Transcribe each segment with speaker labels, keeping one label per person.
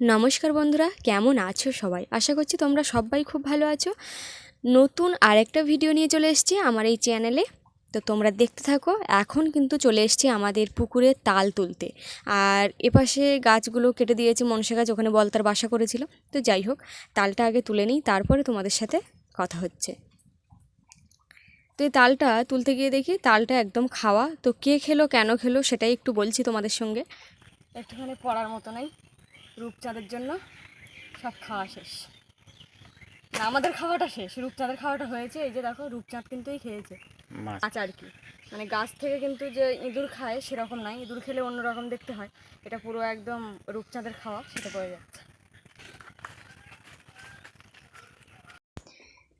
Speaker 1: নমস্কার বন্ধুরা, কেমন আছো সবাই? আশা করছি তোমরা সবাই খুব ভালো আছো। নতুন আরেকটা ভিডিও নিয়ে চলে এসেছি আমার এই চ্যানেলে। তো তোমরা দেখতে থাকো, এখন কিন্তু চলে এসেছি আমাদের পুকুরে তাল তুলতে। আর এপাশে গাছগুলো কেটে দিয়েছে মনসা গাছ, ওখানে বলতার বাসা করেছিল। তো যাই হোক, তালটা আগে তুলে নিই, তারপরে তোমাদের সাথে কথা হচ্ছে। তো এই তালটা তুলতে গিয়ে দেখি, তালটা একদম খাওয়া। তো কে খেলো, কেন খেলো, সেটাই একটু বলছি তোমাদের সঙ্গে। একটুখানি পড়ার মতো নেই। রূপচাঁদের জন্য সব খাওয়া শেষ। না আমাদের খাওয়াটা শেষ। রূপচাঁদের খাওয়াটা হয়েছে। এই যে দেখো রূপচাঁদ কিন্তু খেয়েছে।
Speaker 2: মাছ।
Speaker 1: আর কি। মানে গাছ থেকে কিন্তু যে ইঁদুর খায় সেরকম নাই। ইঁদুর খেলে অন্যরকম দেখতে হয়। এটা পুরো একদম রূপচাঁদের খাওয়া সেটা পড়ে যাচ্ছে।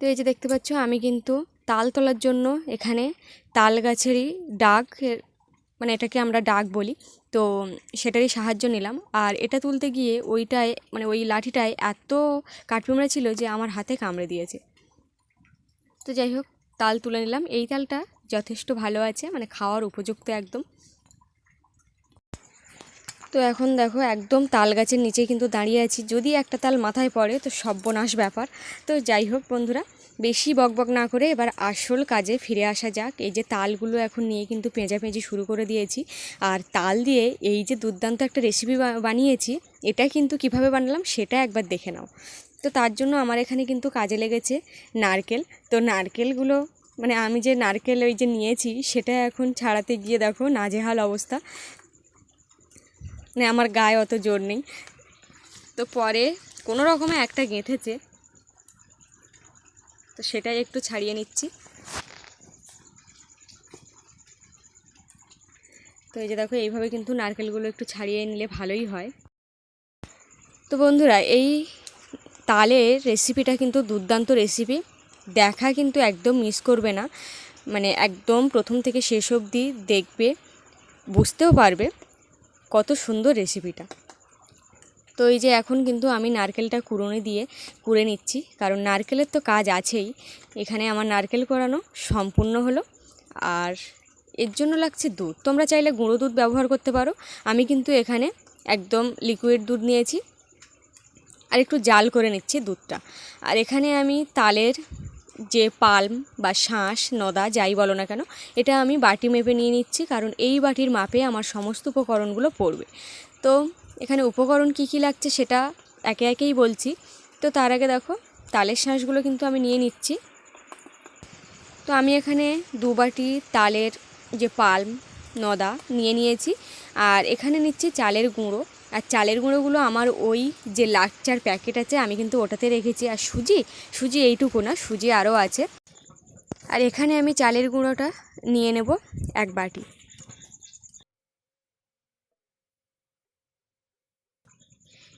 Speaker 1: তো এই যে দেখতে পাচ্ছ আমি কিন্তু তাল তোলার জন্য এখানে তাল গাছেরই ডাক মানে এটাকে আমরা ডাক বলি। তো সেটারই সাহায্য নিলাম। আর এটা তুলতে গিয়ে ওইটায় মানে ওই লাঠিটায় এত কাঠপিমড়া ছিল যে আমার হাতে কামড়ে দিয়েছে। তো যাই হোক, তাল তুলে নিলাম। এই তালটা যথেষ্ট ভালো আছে মানে খাওয়ার উপযুক্ত একদম। তো এখন দেখো একদম তাল গাছের নিচে কিন্তু দাঁড়িয়ে আছি। যদি একটা তাল মাথায় পড়ে তো সর্বনাশ ব্যাপার। তো যাই হোক বন্ধুরা, বেশি বকবক না করে এবার আসল কাজে ফিরে আসা যাক। এই যে তালগুলো এখন নিয়ে কিন্তু পেঁচাপেঁচি শুরু করে দিয়েছি। আর তাল দিয়ে এই যে দুর্দান্ত একটা রেসিপি বানিয়েছি, এটা কিন্তু কীভাবে বানালাম সেটা একবার দেখে নাও। তো তার জন্য আমার এখানে কিন্তু কাজে লেগেছে নারকেল। তো নারকেলগুলো মানে আমি যে নারকেল ওই যে নিয়েছি, সেটা এখন ছাড়াতে গিয়ে দেখো নাজেহাল অবস্থা। মানে আমার গায়ে অত জোর নেই। তো পরে কোনো রকমে একটা গেঁথেছে। তো সেটাই একটু ছাড়িয়ে নিচ্ছি। তো এই যে দেখো, এইভাবে কিন্তু নারকেলগুলো একটু ছাড়িয়ে নিলে ভালোই হয়। তো বন্ধুরা, এই তালের রেসিপিটা কিন্তু দুর্দান্ত রেসিপি। দেখা কিন্তু একদম মিস করবে না। মানে একদম প্রথম থেকে শেষ অবধি দেখবে, বুঝতেও পারবে। কত সুন্দর রেসিপিটা তো এই যে এখন কিন্তু আমি নারকেলটা কুড়োনে দিয়ে কুড়ে নিচ্ছি, কারণ নারকেলের তো কাজ আছেই। এখানে আমার নারকেল করানো সম্পূর্ণ হলো, আর এর জন্য লাগছে দুধ। তোমরা চাইলে গুঁড়ো দুধ ব্যবহার করতে পারো। আমি কিন্তু এখানে একদম লিকুইড দুধ নিয়েছি, আর একটু জাল করে নিচ্ছি দুধটা। আর এখানে আমি তালের যে পাল্ম বা শাঁস, নদা, যাই বলো না কেন, এটা আমি বাটি মেপে নিয়ে নিচ্ছি, কারণ এই বাটির মাপে আমার সমস্ত উপকরণগুলো পড়বে। তো এখানে উপকরণ কি কি লাগছে সেটা একে একেই বলছি। তো তার আগে দেখো, তালের শাঁসগুলো কিন্তু আমি নিয়ে নিচ্ছি। তো আমি এখানে দু বাটি তালের যে পাল্ম, নদা নিয়ে নিয়েছি, আর এখানে নিচ্ছি চালের গুঁড়ো। আর চালের গুঁড়োগুলো আমার ওই যে লাচ্চার প্যাকেট আছে, আমি কিন্তু ওটাতে রেখেছি। আর সুজি সুজি এইটুকু না, সুজি আরও আছে। আর এখানে আমি চালের গুঁড়োটা নিয়ে নেব এক বাটি।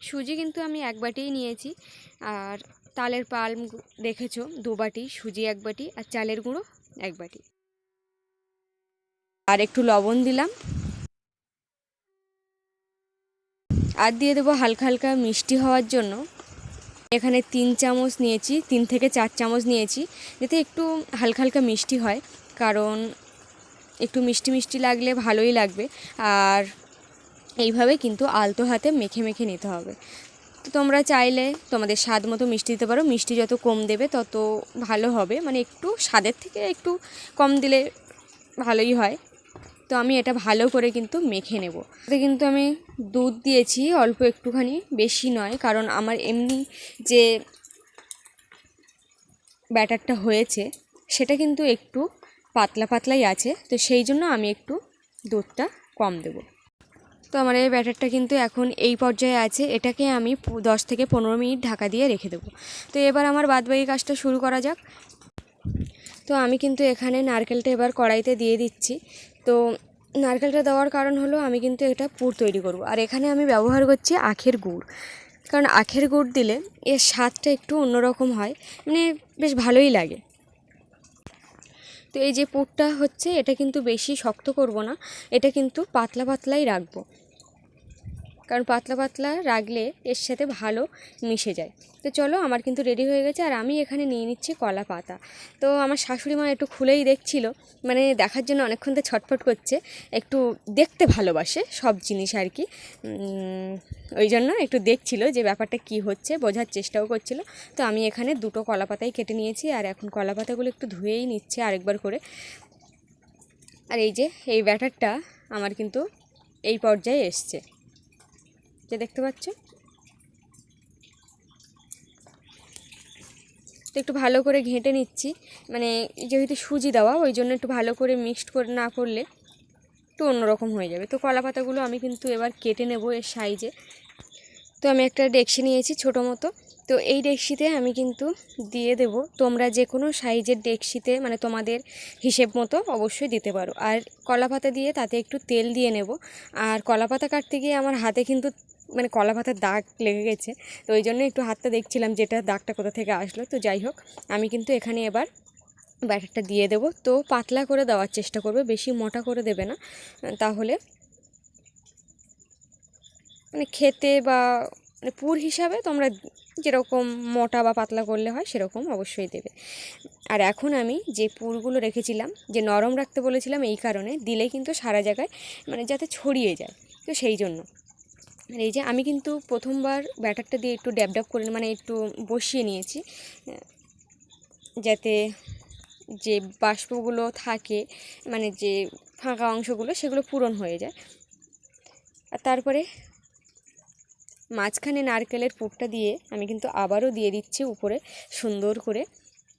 Speaker 1: সুজি কিন্তু আমি এক বাটিই নিয়েছি। আর তালের পাল দেখেছ, দু বাটি, সুজি এক বাটি, আর চালের গুঁড়ো এক বাটি। আর একটু লবণ দিলাম। আর দিয়ে দেবো হালকা হালকা মিষ্টি হওয়ার জন্য। এখানে তিন চামচ নিয়েছি, তিন থেকে চার চামচ নিয়েছি, যাতে একটু হালকা হালকা মিষ্টি হয়, কারণ একটু মিষ্টি মিষ্টি লাগলে ভালোই লাগবে। আর এইভাবে কিন্তু আলতো হাতে মেখে মেখে নিতে হবে। তো তোমরা চাইলে তোমাদের স্বাদ মতো মিষ্টি দিতে পারো, মিষ্টি যত কম দেবে তত ভালো হবে। মানে একটু স্বাদের থেকে একটু কম দিলে ভালোই হয়। তো আমি এটা ভালো করে কিন্তু মেখে নেব। এতে কিন্তু আমি দুধ দিয়েছি অল্প একটুখানি, বেশি নয়, কারণ আমার এমনি যে ব্যাটারটা হয়েছে, সেটা কিন্তু একটু পাতলা পাতলাই আছে, তো সেই জন্য আমি একটু দুধটা কম দেবো। তো আমার এই ব্যাটারটা কিন্তু এখন এই পর্যায়ে আছে, এটাকে আমি দশ থেকে পনেরো মিনিট ঢাকা দিয়ে রেখে দেবো। তো এবার আমার বাদবাকি কাজটা শুরু করা যাক। তো আমি কিন্তু এখানে নারকেলটা এবার কড়াইতে দিয়ে দিচ্ছি। তো নারকেলটা দেওয়ার কারণ হলো আমি কিন্তু এটা পুর তৈরি করব। আর এখানে আমি ব্যবহার করছি আখের গুড়। কারণ আখের গুড় দিলে এর স্বাদটা একটু অন্যরকম হয়। মানে বেশ ভালোই লাগে। তো এই যে পুরটা হচ্ছে, এটা কিন্তু বেশি শক্ত করব না। এটা কিন্তু পাতলা পাতলাই রাখব। কারণ পাতলা পাতলা রাখলে এর সাথে ভালো মিশে যায়। তো চলো আমার কিন্তু রেডি হয়ে গেছে আর আমি এখানে নিয়ে নিচ্ছি কলা পাতা। তো আমার শাশুড়ি মা একটু খুলেই দেখছিল মানে দেখার জন্য অনেকক্ষণ তো ছটফট করছে, একটু দেখতে ভালোবাসে সব জিনিস আর কি। ওই জন্য একটু দেখছিল যে ব্যাপারটা কি হচ্ছে, বোঝার চেষ্টাও করছিল। তো আমি এখানে দুটো কলা পাতাই কেটে নিয়েছি আর এখন কলা পাতাগুলো একটু ধুয়েই নিচ্ছে আরেকবার করে। আর এই যে, এই ব্যাটারটা আমার কিন্তু এই পর্যায়ে এসছে। যে দেখতে পাচ্ছ? তো একটু ভালো করে ঘেঁটে নিচ্ছি। মানে যেহেতু সুজি দেওয়া, ওই জন্য একটু ভালো করে মিক্সড করে না করলে একটু অন্যরকম হয়ে যাবে। তো কলা পাতাগুলো আমি কিন্তু এবার কেটে নেব এর সাইজে। তো আমি একটা ডেকসি নিয়েছি ছোটো মতো। তো এই ডেকসিতে আমি কিন্তু দিয়ে দেব, তোমরা যে কোনো সাইজের ডেকসিতে মানে তোমাদের হিসেব মতো অবশ্যই দিতে পারো। আর কলা পাতা দিয়ে তাতে একটু তেল দিয়ে নেব। আর কলা পাতা কাটতে গিয়ে আমার হাতে কিন্তু মানে কলা পাতার দাগ লেগে গেছে। তো ওই জন্য একটু হাতটা দেখছিলাম যেটা দাগটা কোথা থেকে আসলো। তো যাই হোক, আমি কিন্তু এখানে এবার ব্যাটারটা দিয়ে দেবো। তো পাতলা করে দেওয়ার চেষ্টা করবে, বেশি মোটা করে দেবে না। তাহলে মানে খেতে বা মানে পুর হিসাবে তোমরা যেরকম মোটা বা পাতলা করলে হয় সেরকম অবশ্যই দেবে। আর এখন আমি যে পুরগুলো রেখেছিলাম, যে নরম রাখতে বলেছিলাম এই কারণে, দিলে কিন্তু সারা জায়গায় মানে যাতে ছড়িয়ে যায়। তো সেই জন্য। আর এই যে আমি কিন্তু প্রথমবার ব্যাটারটা দিয়ে একটু ড্যাব করে মানে একটু বসিয়ে নিয়েছি যাতে যে বাষ্পগুলো থাকে মানে যে ফাঁকা অংশগুলো, সেগুলো পূরণ হয়ে যায়। আর তারপরে মাঝখানে নারকেলের পুরটা দিয়ে আমি কিন্তু আবারও দিয়ে দিচ্ছি উপরে সুন্দর করে,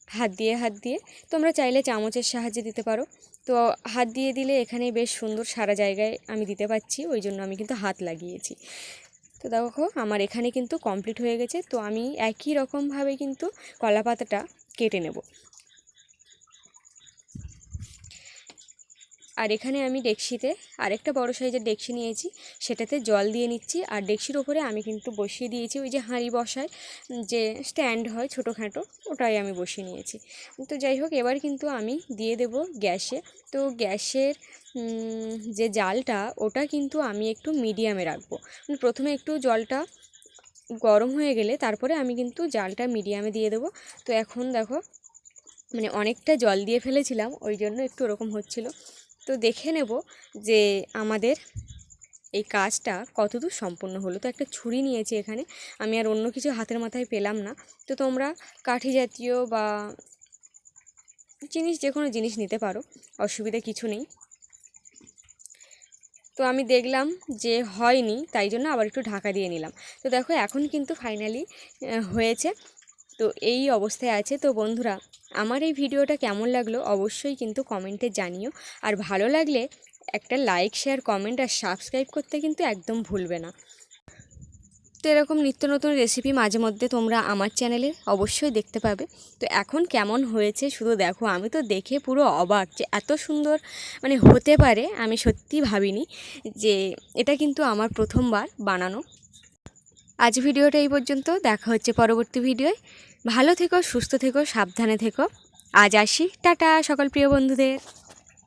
Speaker 1: হাত দিয়ে হাত দিয়ে। তোমরা চাইলে চামচের সাহায্যে দিতে পারো। তো হাত দিয়ে দিলে এখানে বেশ সুন্দর সারা জায়গায় আমি দিতে পাচ্ছি ওই জন্য আমি কিন্তু হাত লাগিয়েছি। তো দেখো, আমার এখানে কিন্তু কমপ্লিট হয়ে গেছে, তো আমি একই রকমভাবে কিন্তু কলা পাতাটা কেটে নেব। আর এখানে আমি ডেকসিতে আরেকটা বড় সাইজের ডেকসি নিয়েছি, সেটাতে জল দিয়ে নিচ্ছি। আর ডেকসির ওপরে আমি কিন্তু বসিয়ে দিয়েছি ওই যে হাঁড়ি বসায় যে স্ট্যান্ড হয় ছোটোখাটো, ওটাই আমি বসিয়ে নিয়েছি। তো যাই হোক, এবার কিন্তু আমি দিয়ে দেব গ্যাসে। তো গ্যাসের যে জালটা, ওটা কিন্তু আমি একটু মিডিয়ামে রাখব। প্রথমে একটু জলটা গরম হয়ে গেলে তারপরে আমি কিন্তু জালটা মিডিয়ামে দিয়ে দেবো। তো এখন দেখো মানে অনেকটা জল দিয়ে ফেলেছিলাম, ওই জন্য একটু ওরকম হচ্ছিল। তো দেখে নেব যে আমাদের এই কাজটা কতদূর সম্পূর্ণ হলো। তো একটা ছুরি নিয়েছি এখানে। আমি আর অন্য কিছু হাতের মাথায় পেলাম না। তো তোমরা কাঠি জাতীয় বা জিনিস যে কোনো জিনিস নিতে পারো, অসুবিধা কিছু নেই। তো আমি দেখলাম যে হয়নি, তাই জন্য আবার একটু ঢাকা দিয়ে নিলাম। তো দেখো, এখন কিন্তু ফাইনালি হয়েছে। তো এই অবস্থায় আছে। তো বন্ধুরা, আমার এই ভিডিওটা কেমন লাগল অবশ্যই কিন্তু কমেন্টে জানিও। আর ভালো লাগলে একটা লাইক, শেয়ার, কমেন্ট আর সাবস্ক্রাইব করতে কিন্তু একদম ভুলবে না। তো এরকম নিত্য নতুন রেসিপি মাঝে মধ্যে তোমরা আমার চ্যানেলে অবশ্যই দেখতে পাবে। তো এখন কেমন হয়েছে শুধু দেখো, আমি তো দেখে পুরো অবাক যে এত সুন্দর মানে হতে পারে, আমি সত্যি ভাবিনি যে এটা কিন্তু আমার প্রথমবার বানানো। আজ ভিডিওটা এই পর্যন্ত। দেখা হচ্ছে পরবর্তী ভিডিওয়। ভালো থেকো, সুস্থ থেকো, সাবধানে থেকো। আজ আসি। টাটা, সকল প্রিয় বন্ধুদের।